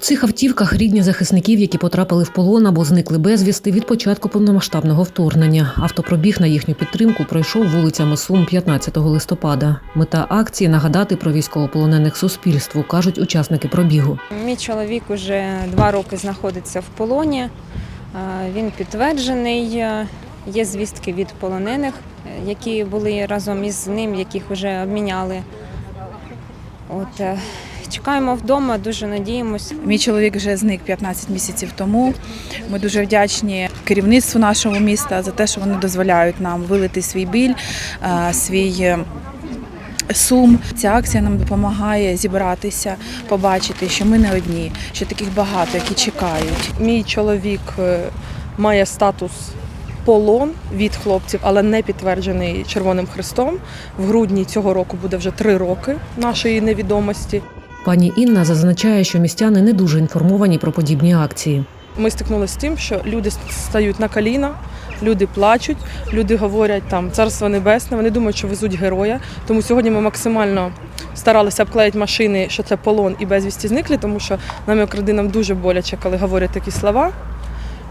цих автівках рідні захисників, які потрапили в полон або зникли безвісти від початку повномасштабного вторгнення. Автопробіг на їхню підтримку пройшов вулицями Сум 15 листопада. Мета акції нагадати про військовополонених суспільству, кажуть учасники пробігу. Мій чоловік уже два роки знаходиться в полоні. Е, Він підтверджений. Є звістки від полонених, які були разом із ним, яких вже обміняли. От, е, чекаємо вдома, дуже надіємося. Мій чоловік вже зник 15 місяців тому. Ми дуже вдячні керівництву нашого міста за те, що вони дозволяють нам вилити свій біль, е, свій е, сум. Ця акція нам допомагає зібратися, побачити, що ми не одні, що таких багато, які чекають. Мій чоловік е, має статус полон від хлопців, але не підтверджений Червоним Хрестом. В грудні цього року буде вже три роки нашої невідомості. Пані Інна зазначає, що містяни не дуже інформовані про подібні акції. Ми стикнулися з тим, що люди стають на коліна, люди плачуть, люди говорять там царство небесне. Вони думають, що везуть героя. Тому сьогодні ми максимально старалися обклеїти машини, що це полон і безвісті зниклі, тому що нам як родинам дуже боляче, коли говорять такі слова.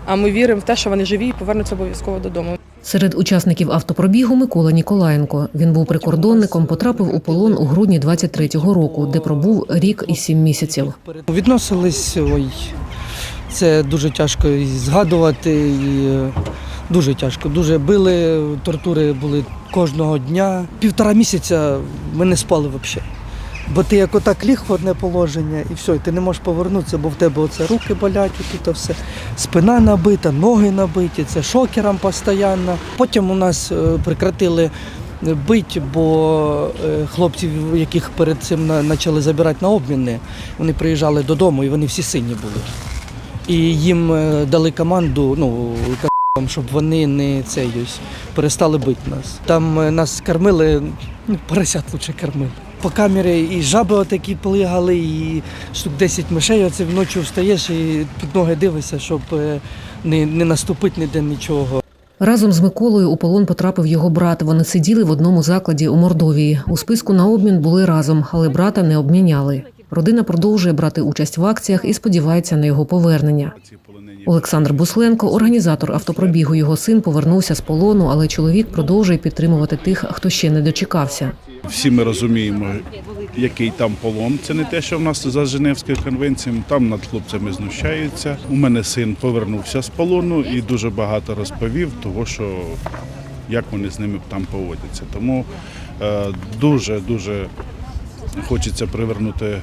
А ми віримо в те, що вони живі і повернуться обов'язково додому. Серед учасників автопробігу Микола Ніколаєнко. Він був прикордонником, потрапив у полон у грудні 23-го року, де пробув рік і сім місяців. Відносились, ой, це дуже тяжко і згадувати, і е, дуже тяжко. Дуже били, тортури були кожного дня. Півтора місяця ми не спали взагалі. Бо ти як отак ліг в одне положення і все, і ти не можеш повернутися, бо в тебе оце руки болять, тут все. Спина набита, ноги набиті, це шокером постійно. Потім у нас е, прекратили бити, бо е, хлопців, яких перед цим почали забирати на обміни, вони приїжджали додому і вони всі сині були. І їм е, дали команду, ну, щоб вони не цей перестали бити нас. Там е, нас кормили, ну, поросят лучше кормили. По камері і жаби отакі плигали, і штук 10 мишей. Оце вночі встаєш і під ноги дивишся, щоб е, не, не наступити ніде нічого. Разом з Миколою у полон потрапив його брат. Вони сиділи в одному закладі у Мордовії. У списку на обмін були разом, але брата не обміняли. Родина продовжує брати участь в акціях і сподівається на його повернення. Олександр Бусленко, організатор автопробігу. Його син повернувся з полону, але чоловік продовжує підтримувати тих, хто ще не дочекався. Всі ми розуміємо, який там полон. Це не те, що в нас за Женевською конвенцією. Там над хлопцями знущаються. У мене син повернувся з полону і дуже багато розповів, того що як вони з ними там поводяться. Тому е, дуже дуже хочеться привернути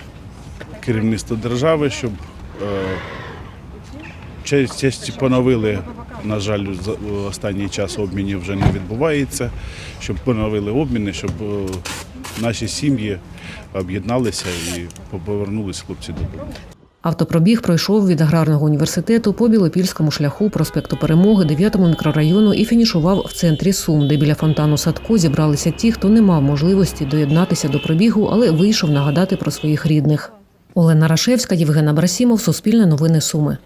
керівництво держави, щоб е, честь- поновили. На жаль, за останній час обмінів вже не відбувається. Щоб поновили обміни, щоб е, наші сім'ї об'єдналися і повернулись хлопці додому. Автопробіг пройшов від аграрного університету по Білопільському шляху проспекту Перемоги, 9-му мікрорайону і фінішував в центрі Сум, де біля фонтану садку зібралися ті, хто не мав можливості доєднатися до пробігу, але вийшов нагадати про своїх рідних. Олена Рашевська, Євген Абрасімов, Суспільне новини Суми.